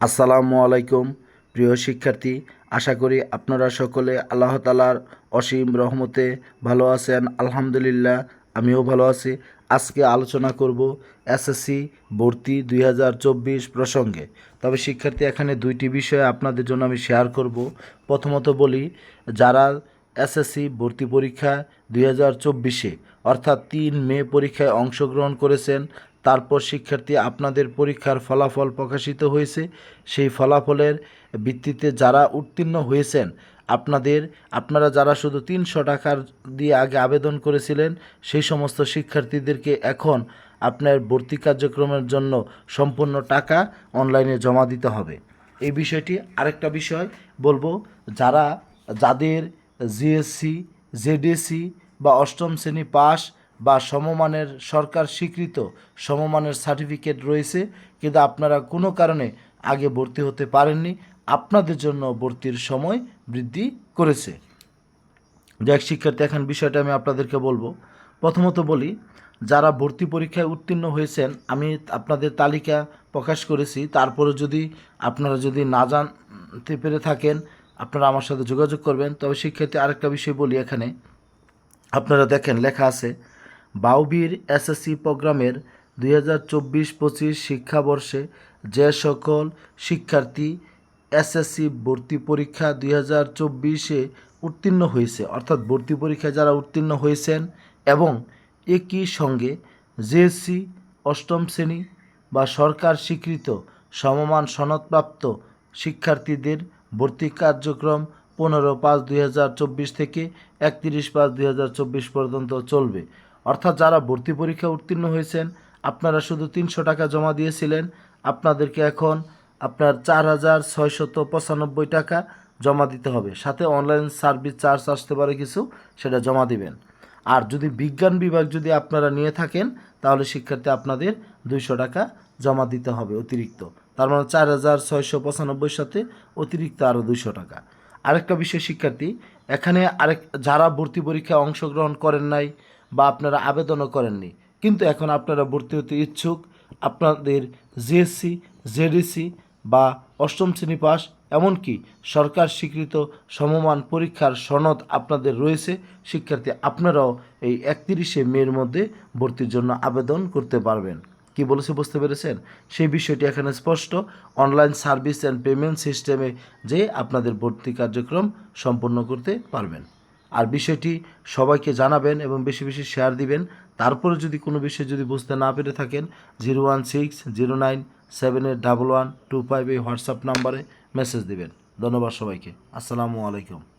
আসসালামু আলাইকুম, প্রিয় শিক্ষার্থী। আশা করি আপনারা সকলে আল্লাহ তালার অসীম রহমতে ভালো আছেন। আলহামদুলিল্লাহ, আমিও ভালো আছি। আজকে আলোচনা করব এসএসসি ভর্তি দুই হাজার চব্বিশ প্রসঙ্গে। তবে শিক্ষার্থী, এখানে দুইটি বিষয় আপনাদের জন্য আমি শেয়ার করব। প্রথমত বলি, যারা এসএসসি ভর্তি পরীক্ষা দুই অর্থাৎ তিন মে পরীক্ষায় অংশগ্রহণ করেছেন তারপর শিক্ষার্থী আপনাদের পরীক্ষার ফলাফল প্রকাশিত হয়েছে। সেই ফলাফলের ভিত্তিতে যারা উত্তীর্ণ হয়েছেন, আপনাদের, আপনারা যারা শুধু তিনশো টাকার দিয়ে আগে আবেদন করেছিলেন, সেই সমস্ত শিক্ষার্থীদেরকে এখন আপনার ভর্তি কার্যক্রমের জন্য সম্পূর্ণ টাকা অনলাইনে জমা দিতে হবে। এই বিষয়টি আরেকটা বিষয় বলব, যারা, যাদের জিএসসি, জেডিএসসি বা অষ্টম শ্রেণি পাস বা সমমানের সরকার স্বীকৃত সমমানের সার্টিফিকেট রয়েছে, কিন্তু আপনারা কোনো কারণে আগে ভর্তি হতে পারেননি। আপনাদের জন্য ভর্তির সময় বৃদ্ধি করেছে। যাক, শিক্ষার্থী, এখন বিষয়টা আমি আপনাদেরকে বলব। প্রথমত বলি, যারা ভর্তি পরীক্ষায় উত্তীর্ণ হয়েছেন, আমি আপনাদের তালিকা প্রকাশ করেছি। তারপরে যদি আপনারা যদি না জানতে পেরে থাকেন, আপনারা আমার সাথে যোগাযোগ করবেন। তবে শিক্ষার্থী, আরেকটা বিষয় বলি এখানে। আপনারা দেখেন, লেখা আছে বাউবির এসএসসি প্রোগ্রামের দুই হাজার চব্বিশ পঁচিশ শিক্ষাবর্ষে যে সকল শিক্ষার্থী এসএসসি ভর্তি পরীক্ষা দুই হাজার চব্বিশে উত্তীর্ণ হয়েছে, অর্থাৎ ভর্তি পরীক্ষায় যারা উত্তীর্ণ হয়েছেন এবং একই সঙ্গে জেএসসি অষ্টম শ্রেণি বা সরকার স্বীকৃত সমমান সনদপ্রাপ্ত শিক্ষার্থীদের ভর্তি কার্যক্রম পনেরো পাঁচ দুই থেকে একত্রিশ পাঁচ দুই পর্যন্ত চলবে। অর্থাৎ যারা ভর্তি পরীক্ষা উত্তীর্ণ হয়েছেন, আপনারা শুধু তিনশো টাকা জমা দিয়েছিলেন। আপনাদেরকে এখন আপনার চার হাজার ছয়শত পঁচানব্বই টাকা জমা দিতে হবে। সাথে অনলাইন সার্ভিস চার্জ আসতে পারে কিছু, সেটা জমা দিবেন। আর যদি বিজ্ঞান বিভাগ যদি আপনারা নিয়ে থাকেন, তাহলে শিক্ষার্থী আপনাদের দুইশো টাকা জমা দিতে হবে অতিরিক্ত। তার মানে চার হাজার ছয়শো পঁচানব্বইয়ের সাথে অতিরিক্ত আরও দুইশো টাকা। আরেকটা বিষয় শিক্ষার্থী, এখানে আরেক যারা ভর্তি পরীক্ষায় অংশগ্রহণ করেন নাই বা আপনারা আবেদনও করেননি। কিন্তু এখন আপনারা ভর্তি হতে ইচ্ছুক। আপনাদের জিএসসি জেডিসি বা অষ্টম শ্রেণি পাস, এমনকি সরকার স্বীকৃত সমমান পরীক্ষার সনদ আপনাদের রয়েছে। শিক্ষার্থী, আপনারাও এই একত্রিশে মের মধ্যে ভর্তির জন্য আবেদন করতে পারবেন। কি বলেছে বুঝতে পেরেছেন? সেই বিষয়টি এখানে স্পষ্ট। অনলাইন সার্ভিস অ্যান্ড পেমেন্ট সিস্টেমে যে আপনাদের ভর্তি কার্যক্রম সম্পন্ন করতে পারবেন। আর বিষয়টি সবাইকে জানাবেন এবং বেশি বেশি শেয়ার দিবেন। তারপরে যদি কোনো বিষয় যদি বুঝতে না পেরে থাকেন zero one six zero nine seven eight double one two five এই হোয়াটসঅ্যাপ নাম্বারে মেসেজ দিবেন। ধন্যবাদ সবাইকে। আসসালামু আলাইকুম।